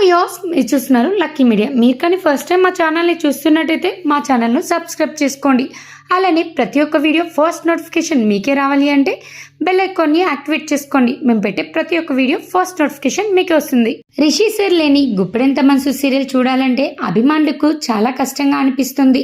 Views మీరు చూస్తున్నారు lucky media మీరు కానీ ఫస్ట్ టైం మా ఛానల్ని చూస్తున్నట్టయితే మా ఛానల్ను సబ్స్క్రైబ్ చేసుకోండి. అలానే ప్రతి ఒక్క వీడియో ఫస్ట్ నోటిఫికేషన్ మీకే రావాలి అంటే బెల్ ఐకాన్ని యాక్టివేట్ చేసుకోండి. మేము పెట్టే ప్రతి ఒక్క వీడియో ఫస్ట్ నోటిఫికేషన్ మీకే వస్తుంది. రిషి సార్ లేని గుప్పెడంత మనసు సీరియల్ చూడాలంటే అభిమానులకు చాలా కష్టంగా అనిపిస్తుంది.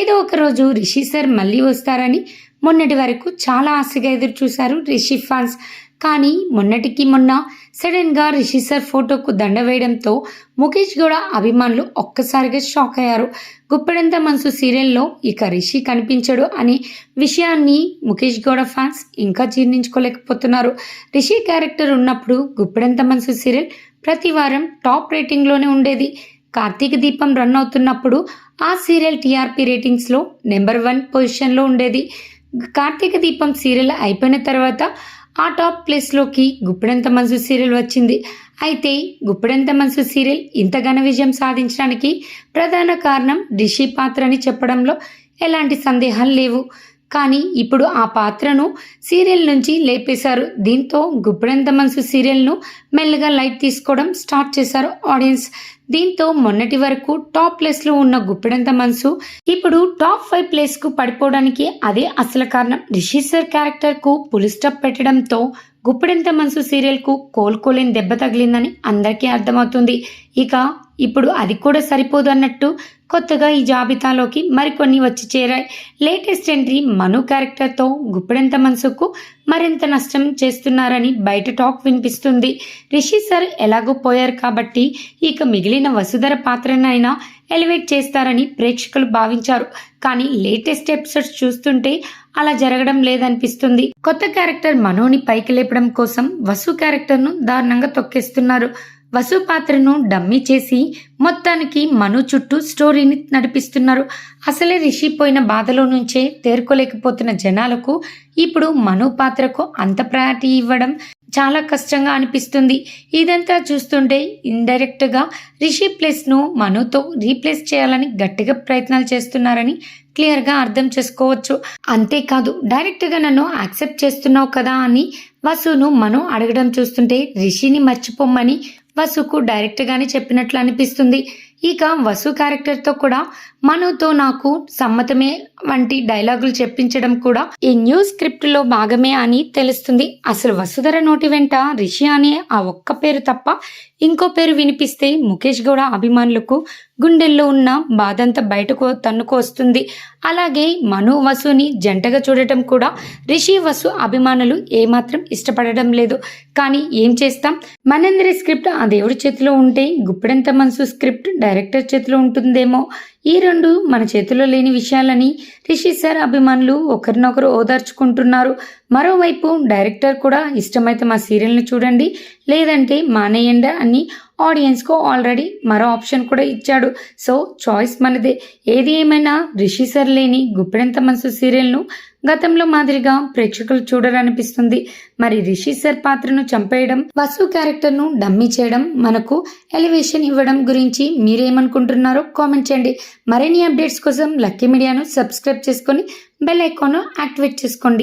ఏదో ఒక రోజు రిషి సార్ మళ్ళీ వస్తారని మొన్నటి వరకు చాలా ఆశగా ఎదురు చూశారు రిషి ఫ్యాన్స్ కానీ మొన్నటికి మొన్న సడన్గా రిషి సార్ ఫోటోకు దండ వేయడంతో ముఖేష్ గౌడ అభిమానులు ఒక్కసారిగా షాక్ అయ్యారు. గుప్పెడంత మనసు సీరియల్లో ఇక రిషి కనిపించడు అనే విషయాన్ని ముఖేష్ గౌడ ఫ్యాన్స్ ఇంకా జీర్ణించుకోలేకపోతున్నారు. రిషి క్యారెక్టర్ ఉన్నప్పుడు గుప్పెడంత మనసు సీరియల్ ప్రతి వారం టాప్ రేటింగ్లోనే ఉండేది. కార్తీక దీపం రన్ అవుతున్నప్పుడు ఆ సీరియల్ టీఆర్పీ రేటింగ్స్లో నెంబర్ వన్ పొజిషన్లో ఉండేది. కార్తీక దీపం సీరియల్ అయిపోయిన తర్వాత ఆ టాప్ ప్లేస్లోకి గుప్పెడంత మనసు సీరియల్ వచ్చింది. అయితే గుప్పెడంత మనసు సీరియల్ ఇంత ఘన విజయం సాధించడానికి ప్రధాన కారణం రిషి పాత్ర అని చెప్పడంలో ఎలాంటి సందేహాలు లేవు. కానీ ఇప్పుడు ఆ పాత్రను సీరియల్ నుంచి లేపేశారు. దీంతో గుబ్బడంత మనసు సీరియల్ను మెల్లగా లైట్ తీసుకోవడం స్టార్ట్ చేశారు ఆడియన్స్. దీంతో మొన్నటి వరకు టాప్ ప్లేస్లో ఉన్న గుప్పెడంత మనసు ఇప్పుడు టాప్ ఫైవ్ ప్లేస్కు పడిపోవడానికి అదే అసలు కారణం. రిషి సార్ క్యారెక్టర్కు పులి స్టాప్ పెట్టడంతో గుప్పెడంత మనసు సీరియల్కు కోలుకోలేని దెబ్బ తగిలిందని అందరికీ అర్థమవుతుంది. ఇక ఇప్పుడు అది కూడా సరిపోదు అన్నట్టు కొత్తగా ఈ జాబితాలోకి మరికొన్ని వచ్చి చేరాయి. లేటెస్ట్ ఎంట్రీ మను క్యారెక్టర్తో గుప్పెడంత మనసుకు మరింత నష్టం చేస్తున్నారని బయట టాక్ వినిపిస్తుంది. రిషి సార్ ఎలాగో పోయారు కాబట్టి ఇక మిగిలిన వసుధర పాత్రనైనా ఎలివేట్ చేస్తారని ప్రేక్షకులు భావించారు. కానీ లేటెస్ట్ ఎపిసోడ్స్ చూస్తుంటే అలా జరగడం లేదనిపిస్తుంది. కొత్త క్యారెక్టర్ మనోని పైకి లేపడం కోసం వసు క్యారెక్టర్ను దారుణంగా తొక్కేస్తున్నారు. వసు పాత్రను డమ్మీ చేసి మొత్తానికి మను చుట్టూ స్టోరీని నడిపిస్తున్నారు. అసలే రిషి పోయిన బాధలో నుంచే తేరుకోలేకపోతున్న జనాలకు ఇప్పుడు మను పాత్రకు అంత ప్రయారిటీ ఇవ్వడం చాలా కష్టంగా అనిపిస్తుంది. ఇదంతా చూస్తుంటే ఇండైరెక్ట్గా రిషి ప్లేస్ను మనుతో రీప్లేస్ చేయాలని గట్టిగా ప్రయత్నాలు చేస్తున్నారని క్లియర్గా అర్థం చేసుకోవచ్చు. అంతేకాదు డైరెక్ట్గా నన్ను యాక్సెప్ట్ చేస్తున్నావు కదా అని వసును మను అడగడం చూస్తుంటే రిషిని మర్చిపోమ్మని వసుకు డైరెక్ట్గానే చెప్పినట్లు అనిపిస్తుంది. ఇక వసు క్యారెక్టర్తో కూడా మనతో నాకు సమ్మతమే వంటి డైలాగులు చెప్పించడం కూడా ఈ న్యూ స్క్రిప్ట్లో భాగమే అని తెలుస్తుంది. అసలు వసుధర నోటి వెంట రిషి అనే ఆ ఒక్క పేరు తప్ప ఇంకో పేరు వినిపిస్తే ముఖేష్ గౌడ అభిమానులకు గుండెల్లో ఉన్న బాధంతా బయటకు తన్నుకు వస్తుంది. అలాగే మను వసుని జంటగా చూడటం కూడా రిషి వసు అభిమానులు ఏమాత్రం ఇష్టపడడం లేదు. కానీ ఏం చేస్తాం? మనందరి స్క్రిప్ట్ ఆ దేవుడి చేతిలో ఉంటే గుప్పెడంత మనసు స్క్రిప్ట్ డైరెక్టర్ చేతిలో ఉంటుందేమో ఈ రెండు మన చేతిలో లేని విషయాలని రిషి సార్ అభిమానులు ఒకరినొకరు ఓదార్చుకుంటున్నారు. మరోవైపు డైరెక్టర్ కూడా ఇష్టమైతే మా సీరియల్ని చూడండి లేదంటే మానేయండి అని ఆడియన్స్కు ఆల్రెడీ మరో ఆప్షన్ కూడా ఇచ్చాడు. సో చాయిస్ మనదే. ఏది ఏమైనా రిషి సార్ లేని గుప్పెడంత మనసు సీరియల్ను గతంలో మాదిరిగా ప్రేక్షకులు చూడరనిపిస్తుంది మరి రిషి సార్ పాత్రను చంపేయడం వసు క్యారెక్టర్ను డమ్మీ చేయడం మనకు ఎలివేషన్ ఇవ్వడం గురించి మీరేమనుకుంటున్నారో కామెంట్ చేయండి. మరిన్ని అప్డేట్స్ కోసం లక్కీ మీడియాను సబ్స్క్రైబ్ చేసుకొని బెల్ ఐకాన్ను యాక్టివేట్ చేసుకోండి.